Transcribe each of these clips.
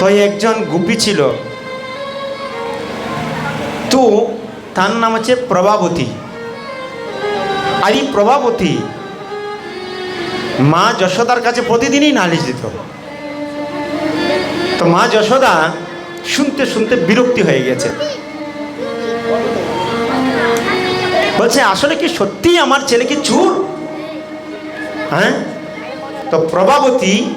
তো একজন গুপি ছিল। তো তার নাম হচ্ছে প্রভাবতী। আর এই প্রভাবতী মা যশোদার কাছে প্রতিদিনই নালিশ দিত। তো মা যশোদা শুনতে শুনতে বিরক্তি হয়ে গেছে। বলছে, আসলে কি সত্যি আমার ছেলে কি চুর? হ্যাঁ? তো প্রভাবতী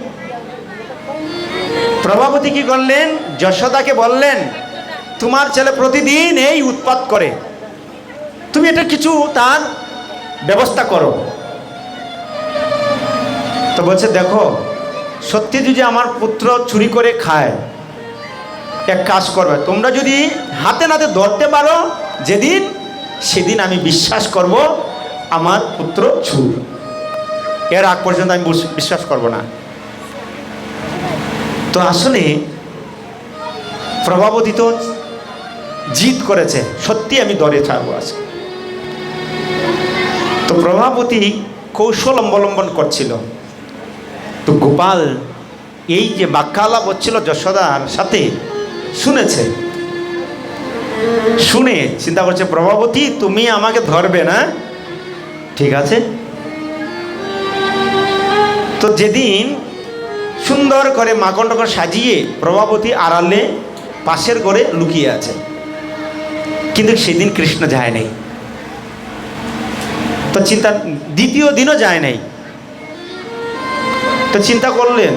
প্রভাবতী কি করলেন? যশোদাকে বললেন, তোমার ছেলে প্রতিদিন এই উৎপাত করে। তুমি এটা কিছু তার ব্যবস্থা করো। তো বলছে, দেখো, সত্যি যদি আমার পুত্র চুরি করে খায়, এক কাজ করবে, তোমরা যদি হাতে নাতে ধরতে পারো, যেদিন সেদিন আমি বিশ্বাস করব, আমার পুত্র চুর। এর আগ পর্যন্ত আমি বিশ্বাস করব না। তো আসলে প্রভাবতী তো জিত করেছে, সত্যি আমি দরে ছাড়বো আজকে। তো প্রভাবতী কৌশল অবলম্বন করছিল। তো গোপাল এই যে বাক্যালাপ হচ্ছিল যশোদার সাথে শুনেছে। শুনে চিন্তা করছে, প্রভাবতী, তুমি আমাকে ধরবে না? ঠিক আছে। তো যেদিন সুন্দর করে মাকনটাকে সাজিয়ে প্রভাবতী আড়ালে পাশের ঘরে লুকিয়ে আছে। কিন্তু সেদিন কৃষ্ণ যায় নাই। তো চিন্তা, দ্বিতীয় দিনও যায় নাই। তো চিন্তা করলেন,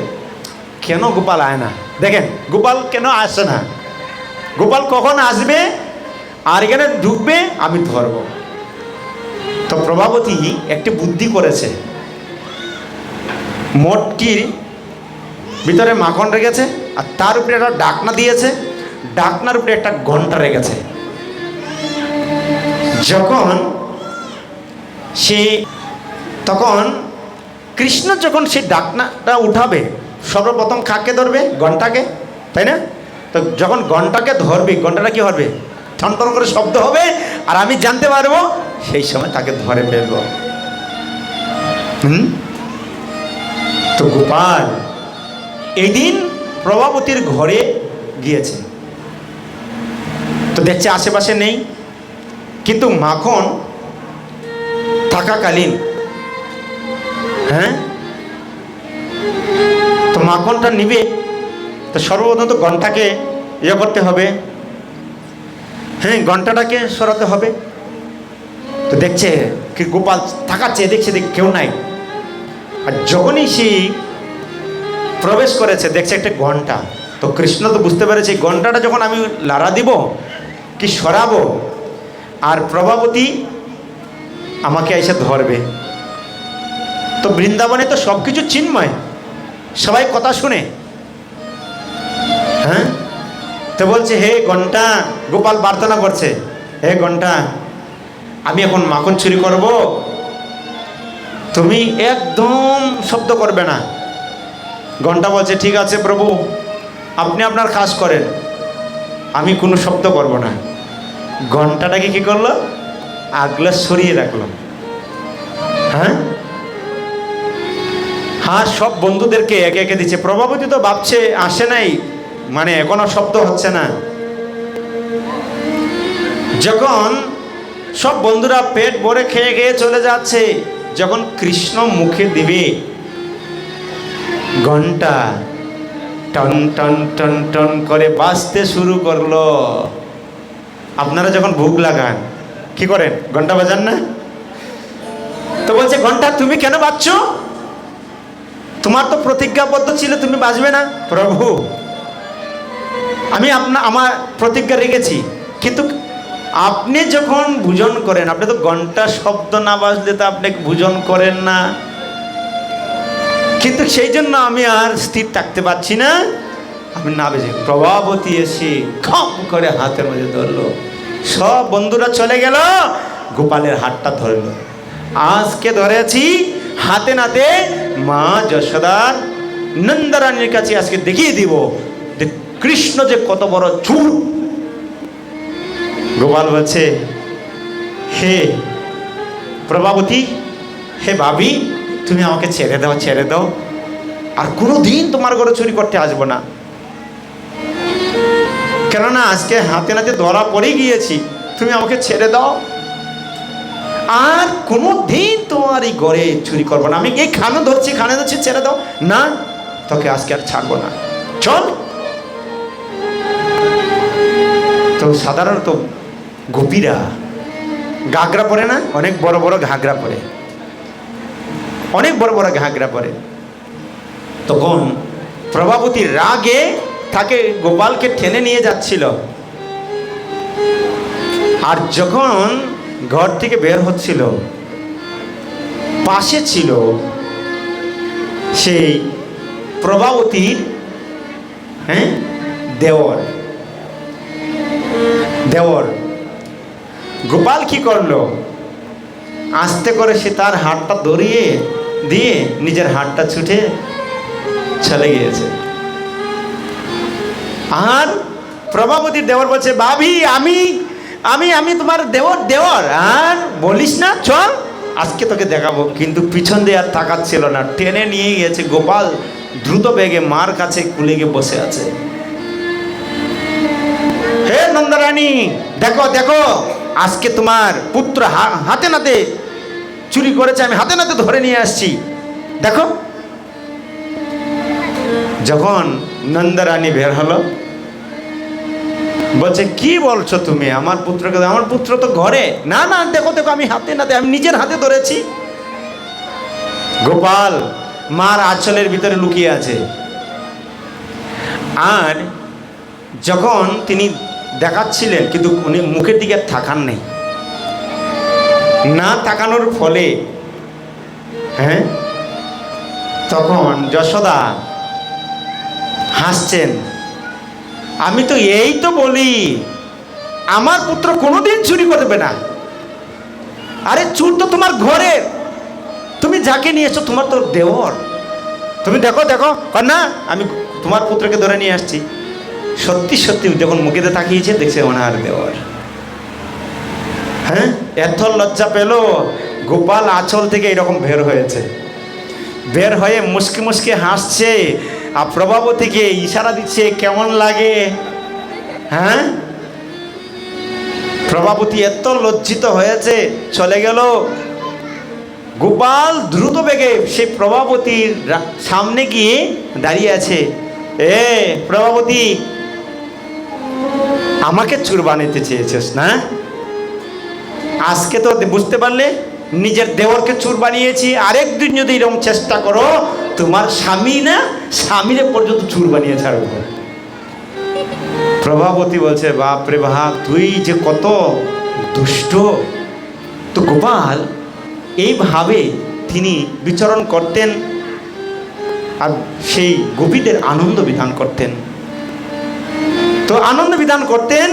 কেন গোপাল আয় না? দেখেন, গোপাল কেন আসে না? গোপাল কখন আসবে? আর এখানে ঢুকবে? আমি ধরব। তো প্রভাবতী একটি বুদ্ধি করেছে। মটকির ভিতরে মাখন রেখেছে, আর তার উপরে একটা ডাকনা দিয়েছে, ডাকনার উপরে একটা ঘণ্টা রেখেছে। যখন সে, তখন কৃষ্ণ যখন সেই ডাকনাটা উঠাবে, সর্বপ্রথম কাকে ধরবে? ঘন্টাকে, তাই না? তো যখন ঘন্টাকে ধরবে, ঘন্টাটা কি হবে? টন করে শব্দ হবে, আর আমি জানতে পারব, সেই সময় তাকে ধরে ফেলব। হুম? তো গোপাল এই দিন প্রভাবতীর ঘরে গিয়েছে। তো দেখছে আশেপাশে নেই। কিন্তু মাখন থাকাকালীন হ্যাঁ? তো মাখনটা নিবে, তো সর্বপ্রথম তো ঘন্টাকে ইয়ে করতে হবে। হ্যাঁ ঘন্টাটাকে সরাতে হবে। তো দেখছে কি গোপাল থাকাচ্ছে, দেখছে দেখ কেউ নাই। আর যখনই সে প্রবেশ করেছে, দেখছে একটা ঘণ্টা। তো কৃষ্ণ তো বুঝতে পেরেছে ঘন্টাটা যখন আমি লাড়া দিব, কি সরাবো? আর প্রভাবতী আমাকে এসে ধরবে। তো বৃন্দাবনে তো সব কিছু চিন্ময়, সবাই কথা শুনে। হ্যাঁ? তো বলছে, হে ঘণ্টা, গোপাল প্রার্থনা করছে, হে ঘণ্টা, আমি এখন মাখন চুরি করব। তুমি একদম শব্দ করবে না। ঘণ্টা বলছে, ঠিক আছে প্রভু, আপনি আপনার কাজ করেন। আমি কোনো শব্দ করব না। ঘন্টাটাকে কি করল? আগলা সরিয়ে রাখল। হ্যাঁ? হ্যাঁ সব বন্ধুদেরকে একে একে দিচ্ছে। প্রভাবতী তো ভাবছে, আসে নাই। মানে এখনও শব্দ হচ্ছে না। যখন সব বন্ধুরা পেট ভরে খেয়ে খেয়ে চলে যাচ্ছে, যখন কৃষ্ণ মুখে দিবে ঘণ্টা। টন টন টন টন করে বাজতে শুরু করল। আপনারা যখন ভুগ লাগান, কি করেন? ঘণ্টা বাজান না? তো বলছে, ঘণ্টা, তুমি কেন বাজছো? তোমার তো প্রতিজ্ঞাবদ্ধ ছিল, তুমি বাজবে না? প্রভু, আমি আপনা, আমার প্রতিজ্ঞা রেখেছি। কিন্তু আপনি যখন ভোজন করেন, আপনি তো ঘণ্টা শব্দ না বাজলে তো আপনি ভোজন করেন না। কিন্তু সেই জন্য আমি আর স্থির থাকতে পারছি না। আমি না বেজে প্রভাবতী এসে খম করে হাতের মধ্যে ধরলো। সব বন্ধুরা চলে গেল, গোপালের হাতটা ধরলো। আজকে ধরেছি হাতে নাতে মা যশোদার নন্দরানীর কাছে আজকে দেখিয়ে দিব যে কৃষ্ণ যে কত বড় চুর গোপাল বলছে, হে প্রভাবতী, হে ভাবি তুমি আমাকে ছেড়ে দাও ছেড়ে দাও। আর কোনো দিন তোমার ঘরে চুরি করতে আসব না। কেননা আজকে হাতে নাতে ধরা পড়ে গিয়েছি। তুমি আমাকে ছেড়ে দাও। আর কোনো দিন তোমার এই ঘরে চুরি করব না। আমি এই খানে ধরছি খানে ধরছি, ছেড়ে দাও। না, তোকে আজকে আর ছাড়বো না। চল। তো সাধারণত গোপীরা ঘাগরা পরে না? অনেক বড় বড় ঘাগরা পরে। অনেক বড় বড় ঘাগরা পরে। তখন প্রভাবতী রাগে তাকে গোপালকে টেনে নিয়ে যাচ্ছিল। আর যখন ঘর থেকে বের হচ্ছিল, পাশে ছিল সেই প্রভাবতীর হ্যাঁ দেওর। দেওর। গোপাল কি করল? আস্তে করে সে তার হাতটা ধরিয়ে দিয়ে নিজের হাতটা ছুটে চলে গিয়েছে। আর প্রভাবতী দেওর বলছে, ভাবি, আমি আমি আমি তোমার দেওর দেওর আর বলিস না, চল, আজকে তোকে দেখাবো। কিন্তু পিছন দিয়ে আর তাকাচ্ছিল না। টেনে নিয়ে গেছে গোপাল, দ্রুত বেগে মার কাছে কুলে গিয়ে বসে আছে। হে নন্দরানী, দেখো দেখো আজকে তোমার পুত্র হাতে নাতে চুরি করেছে, আমি হাতে নাতে ধরে নিয়ে আসছি। দেখো। যখন নন্দরানী বের হলো, বলছে, কি বলছো তুমি? আমার পুত্রকে আমার পুত্র তো ঘরে। না না, দেখো দেখো, আমি হাতে নাতে, আমি নিজের হাতে ধরেছি। গোপাল মার আঁচলের ভিতরে লুকিয়ে আছে। আর যখন তিনি দেখাচ্ছিলেন, কিন্তু উনি মুখের দিকে থাকান নেই। না তাকানোর ফলে হ্যাঁ তখন যশোদা হাসছেন, আমি তো এই তো বলি, আমার পুত্র কোনোদিন চুরি করবে না। আরে চুর তো তোমার ঘরে। তুমি যাকে নিয়েছো, তোমার তো দেওর। তুমি দেখো দেখো না আমি তোমার পুত্রকে ধরে নিয়ে আসছি। সত্যি সত্যি যখন মুখেতে তাকিয়েছে, দেখছে ওনার দেওয়ার। হ্যাঁ? এত লজ্জা পেল, গোপাল আঁচল থেকে এরকম বের হয়েছে। বের হয়ে মুসকে মুসকে হাসছে, আর প্রভাবতীকে ইশারা দিচ্ছে, কেমন লাগে? হ্যাঁ? প্রভাবতী এত লজ্জিত হয়েছে, চলে গেল। গোপাল দ্রুত বেগে সেই প্রভাবতীর সামনে গিয়ে দাঁড়িয়ে আছে। এ, প্রভাবতী আমাকে চুর বানাতে চেয়েছিস, না? আজকে তো বুঝতে পারলে, নিজের দেওরকে চুর বানিয়েছি, আরেকদিন যদি এরকম চেষ্টা করো, তোমার স্বামী না, স্বামীরে পর্যন্ত চুর বানিয়ে ছাড়বো। প্রভাবতী বলছে, বাপ রে বাপ তুই যে কত দুষ্ট, তো গোপাল। এইভাবে তিনি বিচরণ করতেন আর সেই গোপীদের আনন্দ বিধান করতেন। তো আনন্দ বিধান করতেন